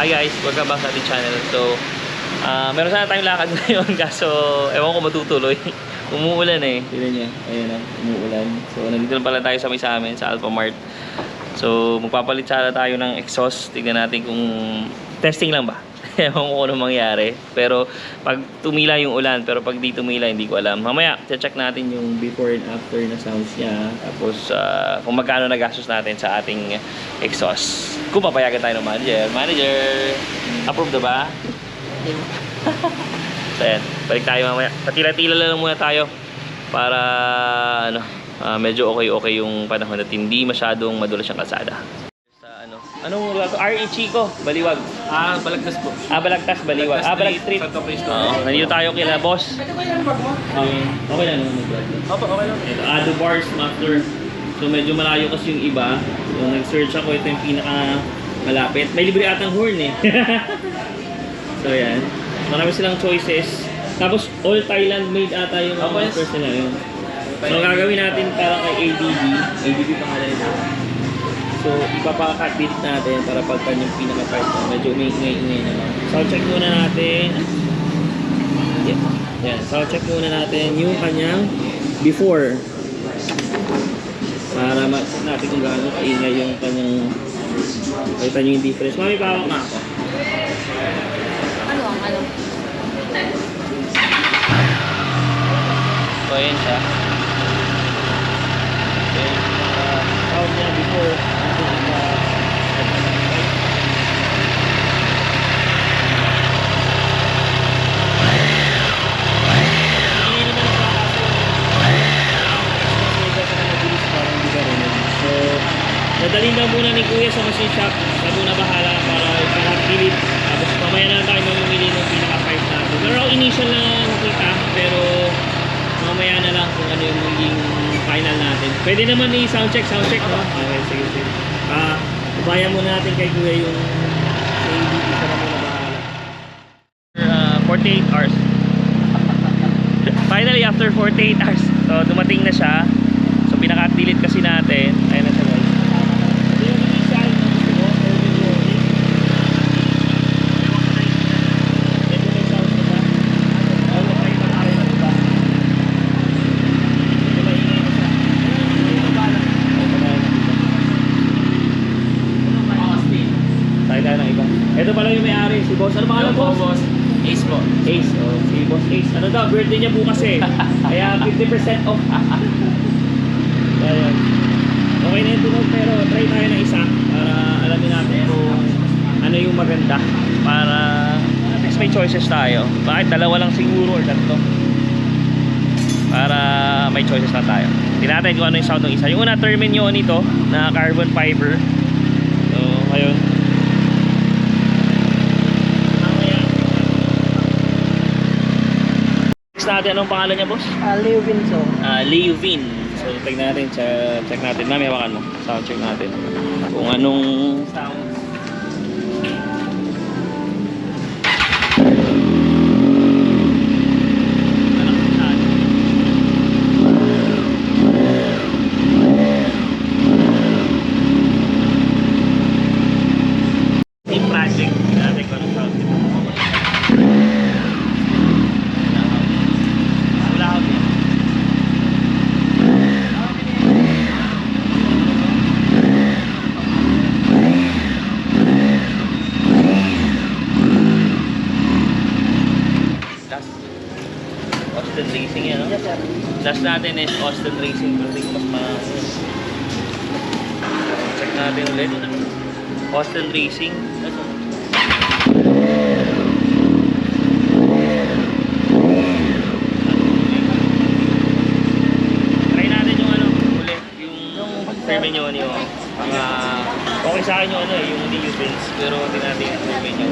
Hi guys, welcome back sa ating channel. So, ah meron sana tayong lakad ngayon kaso ewan ko matutuloy. Umuulan eh. Tignan niya. Ayun na, umuulan. So, nandito na pala tayo sa may sa amin, sa Alpha. So, magpapalit sana tayo ng exhaust. Tignan natin kung testing lang ba. Ewan ko kung ano mangyari. Pero, pag tumila yung ulan, pero pag di tumila, hindi ko alam. Mamaya, check natin yung before and after na sounds niya. Tapos, ah, kung magkano nagastos natin sa ating exhaust. Kung papayagan tayo ng manager. Manager, approve na ba? So, ayan. Balik tayo mamaya. Patila-tila lang muna tayo para ano, ah, medyo okay-okay yung panahon at hindi masyadong madulas yung kalsada. Sa ano, anong lugar? R.E. Chico, Baliwag. Ah, balagtas po. Ah, Balagtas, Baliwag. Ah, Balag Street. Santo Cristo. Oo, nandito tayo kila boss. Okay, okay lang naman mag-vlog. Opo, okay lang. Ito, Ado Bars Muffler. So medyo malayo kasi yung iba. So nag-search ako, ito yung pinaka malapit. May libre atang horn eh. so yan. Marami silang choices. Tapos all Thailand made ata yung yes. mufflers nila yun. So gagawin natin para kay ABB. ABB pangalan nito. So ipapakat beat natin para pagka yung pinaka-part na medyo may ingay-ingay naman. Sound check muna natin. Yeah. Yan, sound check muna natin yung kanyang before para ma-check natin kung gaano kaingay yung kanyang kita nyo yung difference. Mami, pawak nga ako. Ano ang ano? So, ayan siya. Okay. Uh, sound niya before. So, dadalhin lang muna sa machine shop. Siya muna bahala para ipinakilip. Tapos mamaya na lang tayo mamimili ng pinaka-pipe natin. Pero initial na nakita, pero mamaya na lang kung ano yung magiging final natin. Pwede naman i-sound check, sound check, no? Okay, sige, sige. Ah, ubayan muna natin kay Kuya yung sa ABB, siya na muna bahala. Uh, 48 hours. Finally, after 48 hours, so dumating na siya. So pinaka-delete kasi natin. Ayun na siya guys. Ito yung initial na gusto ko, Erwin Rory. Medyo may sound na siya. Ano na kayo mag-aral na diba? Medyo maingay na siya. Ayun, mabalang. Ayun, mabalang na dito. Tayo tayo ng iba. Ito pala yung may-ari, si Boss. Ano pangalan Hello po, boss? boss. Ace oh, si Boss Ace. Ano daw, birthday niya bukas eh. Kaya 50% off. Ayan. Okay na yung tunog pero try tayo ng isa para alamin natin kung ano yung maganda. Para at least may choices tayo. Bakit dalawa lang siguro or tatlo? Para may choices na tayo. Tingnan natin kung ano yung sound ng isa. Yung una, terminyo nito na carbon fiber. So, ayun. Mamaya. Next natin, anong pangalan niya, boss? Uh, Leo Vinso. Ah, Leo Vin. So, tignan natin, check, check natin. Mami, hawakan mo. Sound check natin. Kung anong sound. Team project. Tignan natin kung anong sound. Wala ako din. Last. Austin Racing yan, no? Yes, sir. Last natin is Austin Racing. Pero hindi ko mas ma... Check natin ulit. Austin Racing. Try natin yung ano, ulit. Yung sermon nyo yung mga... Okay sa akin yung ano eh, yung Leo Pins. Pero hindi natin yung nyo.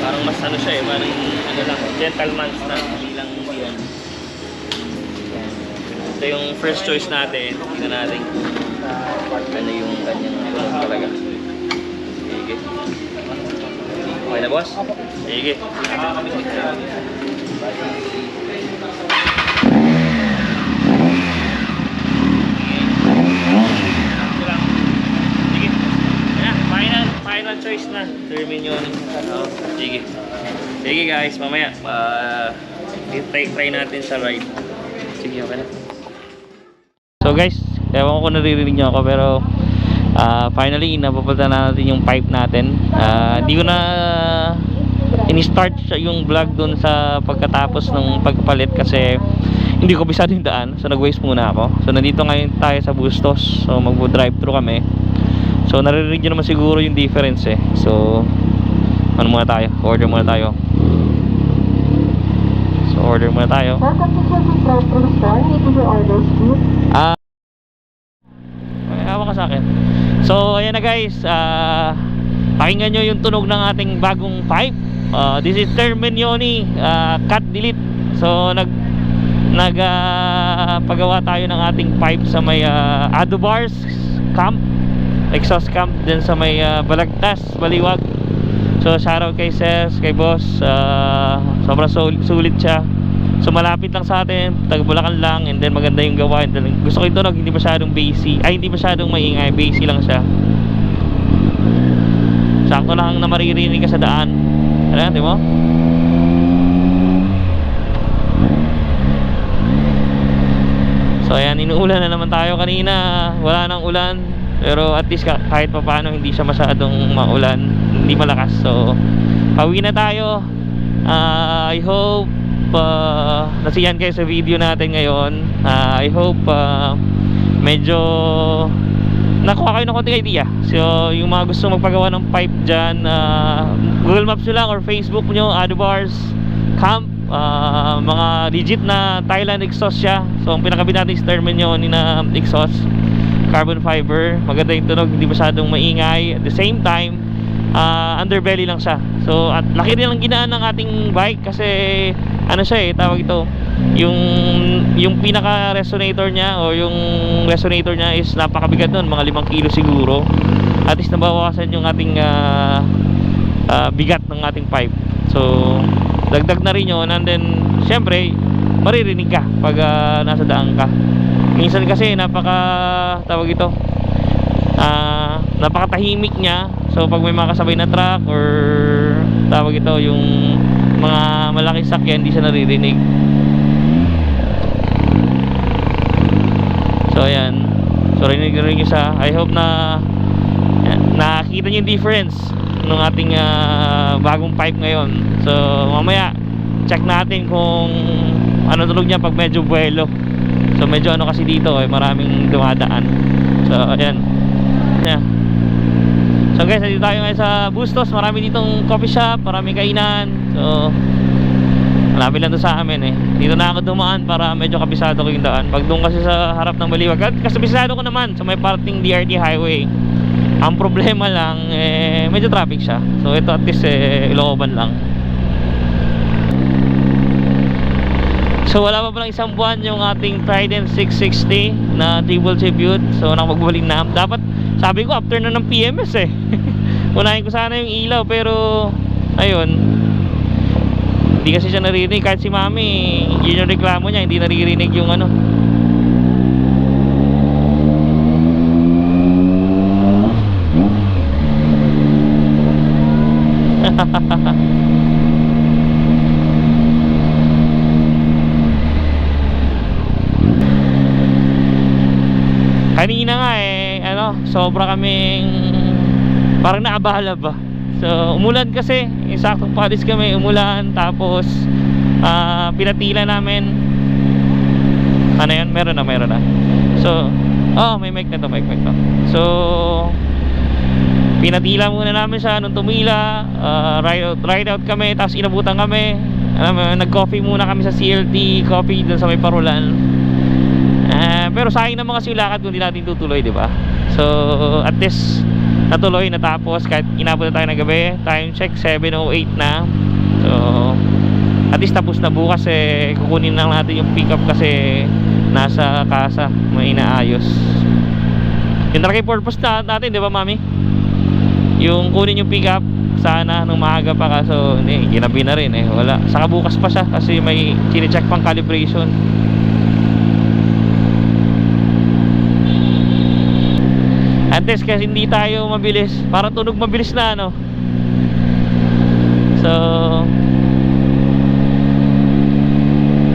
Parang mas ano siya eh, parang ano lang, gentleman na, Ito yung first choice natin. Tingnan natin ano yung kanyang ano talaga. Sige. Okay na boss? Sige. Walang choice na. Termin yun. Oo, sige. Sige guys, mamaya. Uh, try, try natin sa ride. Sige, okay na. So guys, ewan ko kung naririnig nyo ako pero ah, finally napapunta na natin yung pipe natin. Ah, Hindi ko na in-start yung vlog dun sa pagkatapos ng pagpalit kasi hindi ko bisado yung daan. So nag-waste muna ako. So nandito ngayon tayo sa Bustos. So magbo-drive through kami. So naririnig nyo naman siguro yung difference eh. So ano muna tayo? Order muna tayo. So order muna tayo. To Silver Drive-Thru Store. May your orders, please. Ah. May hawak ka sa akin. So, ayan na guys. Ah, pakinggan nyo yung tunog ng ating bagong pipe. Ah, this is Terminioni ah, cut delete. So, nag nag pagawa tayo ng ating pipe sa may uh, Adobars camp exhaust camp din sa may ah, Balagtas, Baliwag so shoutout kay Ses, kay Boss ah, sobrang sul- sulit siya so malapit lang sa atin taga lang and then maganda yung gawa and then, gusto ko yung tunog hindi masyadong bassy ay hindi masyadong maingay bassy lang siya sakto lang na maririnig ka sa daan ano di mo? So ayan, inuulan na naman tayo kanina. Wala nang ulan. Pero at least ka- kahit pa paano hindi siya masyadong maulan. Hindi malakas. So, pauwi na tayo. Ah, I hope uh, nasiyan kayo sa video natin ngayon. Ah, I hope ah, medyo nakuha kayo ng konting idea. So, yung mga gusto magpagawa ng pipe dyan, ah, Google Maps nyo lang or Facebook nyo, Adobars, Camp, ah, mga legit na Thailand exhaust siya. So, ang pinakabit natin is Terminion na exhaust, carbon fiber. Maganda yung tunog, hindi masyadong maingay. At the same time, ah, underbelly lang siya. So, at laki rin ang ginaan ng ating bike kasi ano siya eh, tawag ito, yung yung pinaka resonator niya o yung resonator niya is napakabigat nun, mga 5 kilo siguro. At least nabawasan yung ating ah, ah, bigat ng ating pipe. So, dagdag na rin yun and then, syempre, maririnig ka pag ah, nasa daan ka. Minsan kasi napaka tawag ito, ah napakatahimik niya. So pag may mga kasabay na truck or tawag ito yung mga malaking sakyan hindi siya naririnig. So ayan. So rinig rinig siya. I hope na yan, nakakita niyo yung difference ng ating ah, bagong pipe ngayon. So mamaya check natin kung ano tulog niya pag medyo buwelo. So medyo ano kasi dito eh maraming dumadaan. So ayan. Yeah. So guys, nandito tayo ngayon sa Bustos. Marami ditong coffee shop, maraming kainan. So, malapit lang to sa amin eh. Dito na ako dumaan para medyo kabisado ko yung daan. Pag doon kasi sa harap ng Baliwag, at kabisado ko naman sa may parting DRT highway. Ang problema lang, eh, medyo traffic siya. So ito at least eh, Ilocban lang. So wala pa palang isang buwan yung ating Trident 660 na triple tribute. So nakapagbalik na. Dapat sabi ko after na ng PMS eh. Unahin ko sana yung ilaw pero ayun. Hindi kasi siya naririnig kahit si Mami, yun yung reklamo niya, hindi naririnig yung ano. Kanina nga eh, ano, sobra kaming parang naabahala ba. So, umulan kasi, saktong palis kami, umulan, tapos ah pinatila namin. Ano yan? Meron na, meron na. So, oh, may mic na to, mic, mic to. So, pinatila muna namin siya nung tumila, ah, ride, out, ride out kami, tapos inabutan kami. Alam mo, nag-coffee muna kami sa CLT, coffee dun sa may parulan. Ah, pero sayang naman kasi yung lakad kung di natin tutuloy, di ba? So, at least natuloy, natapos kahit inabot na tayo ng gabi. Time check 7:08 na. So, at least tapos na bukas eh kukunin lang natin yung pickup kasi nasa kasa, may inaayos. Yung talaga purpose na, natin, di ba, Mami? Yung kunin yung pickup sana nung maaga pa kaso hindi, ginabi na rin eh. Wala. Saka bukas pa siya kasi may chine-check pang calibration. Test kasi hindi tayo mabilis. Para tunog mabilis na ano. So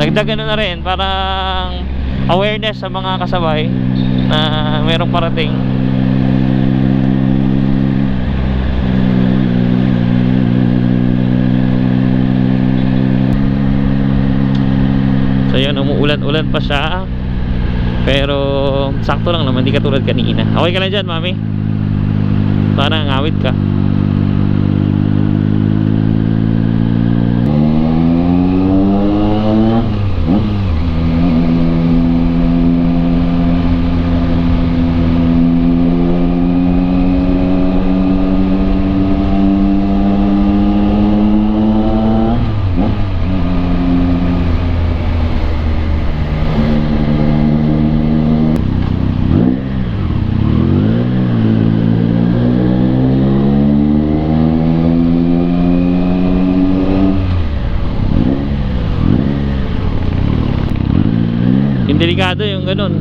Dagdag ano na rin parang awareness sa mga kasabay na merong parating. So yun, umuulan-ulan pa siya. Pero sakto lang naman, di katulad kanina. Okay ka lang dyan, mami? Parang awit ka. Delikado yung ganun.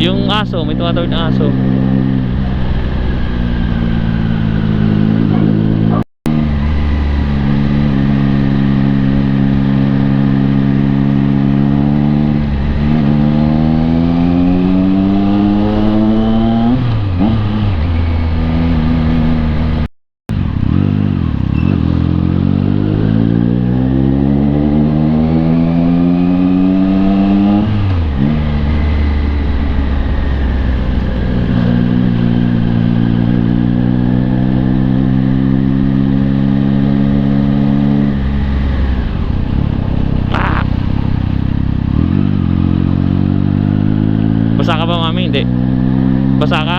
Yung aso, may tumatawid na aso. Ah! Basa ka ba mami? Hindi. Basa ka?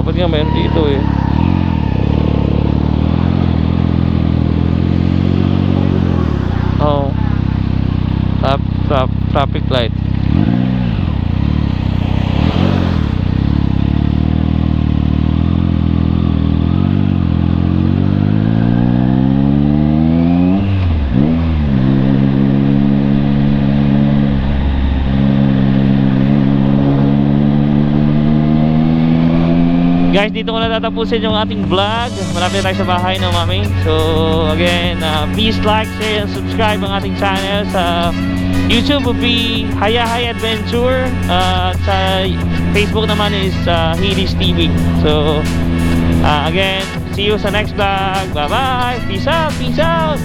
Dapat nga mayroon dito eh. Oh. Trap, trap, traffic light. Guys, dito ko na tatapusin yung ating vlog. Malapit tayo sa bahay ng mami. So, again, uh, please like, share, and subscribe ang ating channel sa YouTube will be Haya Haya Adventure. Uh, sa Facebook naman is uh, Hades TV. So, uh, again, see you sa next vlog. Bye-bye. Peace out. Peace out.